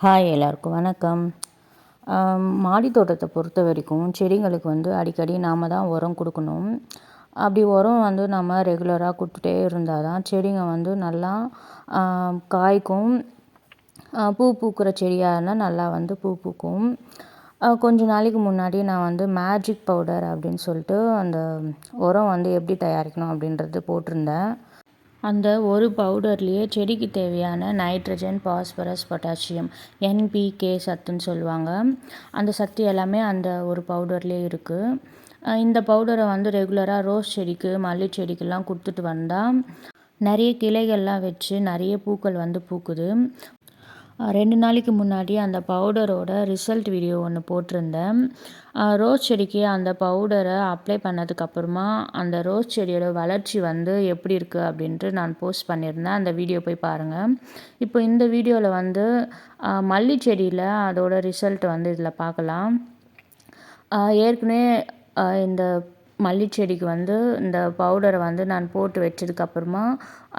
Hi எல்லாருக்கும் வணக்கம். மாடி தோட்டத்தை பொறுத்த வரைக்கும் செடிங்களுக்கு வந்து அடிக்கடி நாம் தான் உரம் கொடுக்கணும். அப்படி உரம் வந்து நம்ம ரெகுலராக கொடுத்துட்டே இருந்தால் தான் செடிங்க வந்து நல்லா காய்க்கும். பூ பூக்கிற செடியாக இருந்தால் நல்லா வந்து பூ பூக்கும். கொஞ்ச நாளைக்கு முன்னாடி நான் வந்து மேஜிக் பவுடர் அப்படின்னு சொல்லிட்டு அந்த உரம் வந்து எப்படி தயாரிக்கணும் அப்படின்றது போட்டிருந்தேன். அந்த ஒரு பவுடர்லேயே செடிக்கு தேவையான நைட்ரஜன் பாஸ்பரஸ் பொட்டாசியம் என்பிகே சத்துன்னு சொல்லுவாங்க. அந்த சத்து எல்லாமே அந்த ஒரு பவுடர்லேயே இருக்குது இந்த பவுடரை வந்து ரெகுலராக ரோஸ் செடிக்கு மல்லி செடிக்கெல்லாம் கொடுத்துட்டு வந்தால் நிறைய கிளைகள்லாம் வச்சு நிறைய பூக்கள் வந்து பூக்குது. ரெண்டு நாளைக்கு முன்னாடி அந்த பவுடரோட ரிசல்ட் வீடியோ ஒன்று போட்டிருந்தேன். ரோஸ் செடிக்கு அந்த பவுடரை அப்ளை பண்ணதுக்கப்புறமா அந்த ரோஸ் செடியோட வளர்ச்சி வந்து எப்படி இருக்குது அப்படின்ட்டு நான் போஸ்ட் பண்ணியிருந்தேன். அந்த வீடியோ போய் பாருங்கள் இப்போ இந்த வீடியோவில் வந்து மல்லி செடியில் அதோட ரிசல்ட் வந்து இதில் பார்க்கலாம். ஏற்கனவே இந்த மல்லி செடிக்கு வந்து இந்த பவுடரை வந்து நான் போட்டு வச்சதுக்கப்புறமா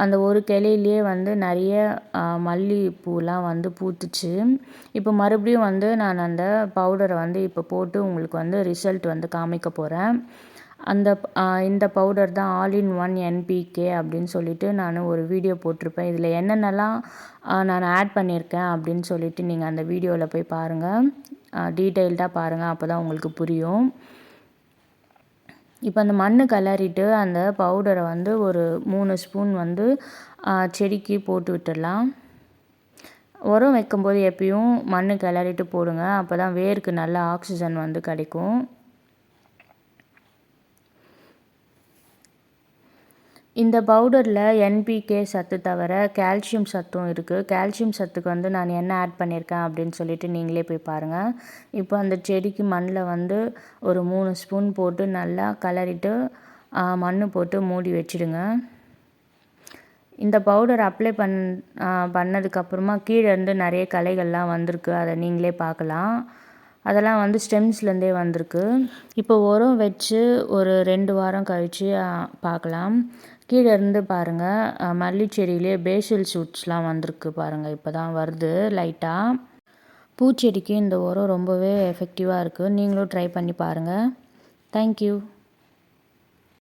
அந்த ஒரு கிளையிலேயே வந்து நிறைய மல்லிகைப்பூலாம் வந்து பூத்துச்சு. இப்போ மறுபடியும் வந்து நான் அந்த பவுடரை வந்து இப்போ போட்டு உங்களுக்கு வந்து ரிசல்ட் வந்து காமிக்க போகிறேன் அந்த இந்த பவுடர் தான் ஆல் இன் ஒன் என்பிகே அப்படின்னு சொல்லிட்டு நான் ஒரு வீடியோ போட்டிருப்பேன். இதில் என்னென்னலாம் நான் ஆட் பண்ணியிருக்கேன் அப்படின்னு சொல்லிட்டு நீங்கள் அந்த வீடியோவில் போய் பாருங்கள் டீட்டெயில்டாக பாருங்கள் அப்போ தான் உங்களுக்கு புரியும். இப்போ அந்த மண் கிளறிட்டு அந்த பவுடரை வந்து ஒரு மூணு ஸ்பூன் வந்து செடிக்கு போட்டு விட்டுடலாம். உரம் வைக்கும்போது எப்பயும் மண் கிளறிட்டு போடுங்க. அப்போ தான் வேருக்கு நல்ல ஆக்சிஜன் வந்து கிடைக்கும். இந்த பவுடரில் என்பிகே சத்து தவிர கால்சியம் சத்தும் இருக்குது கால்சியம் சத்துக்கு வந்து நான் என்ன ஆட் பண்ணியிருக்கேன் அப்படின்னு சொல்லிட்டு நீங்களே போய் பாருங்கள் இப்போ அந்த செடிக்கு மண்ணில் வந்து ஒரு மூணு ஸ்பூன் போட்டு நல்லா கலரிட்டு மண் போட்டு மூடி வச்சுடுங்க. இந்த பவுடர் அப்ளை பண் பண்ணதுக்கப்புறமா கீழே இருந்து நிறைய களைகள்லாம் வந்திருக்கு. அதை நீங்களே பார்க்கலாம். அதெல்லாம் வந்து ஸ்டெம்ஸ்லேருந்தே வந்திருக்கு. இப்போ உரம் வச்சு ஒரு ரெண்டு வாரம் கழித்து பார்க்கலாம் கீழே இருந்து பாருங்கள் மல்லி செடியிலே பேசில் ஷூட்ஸ்லாம் வந்திருக்கு பாருங்கள் இப்போ தான் வருது லைட்டாக பூச்செடிக்கு இந்த உரம் ரொம்பவே எஃபெக்டிவாக இருக்குது நீங்களும் ட்ரை பண்ணி பாருங்கள் தேங்க்யூ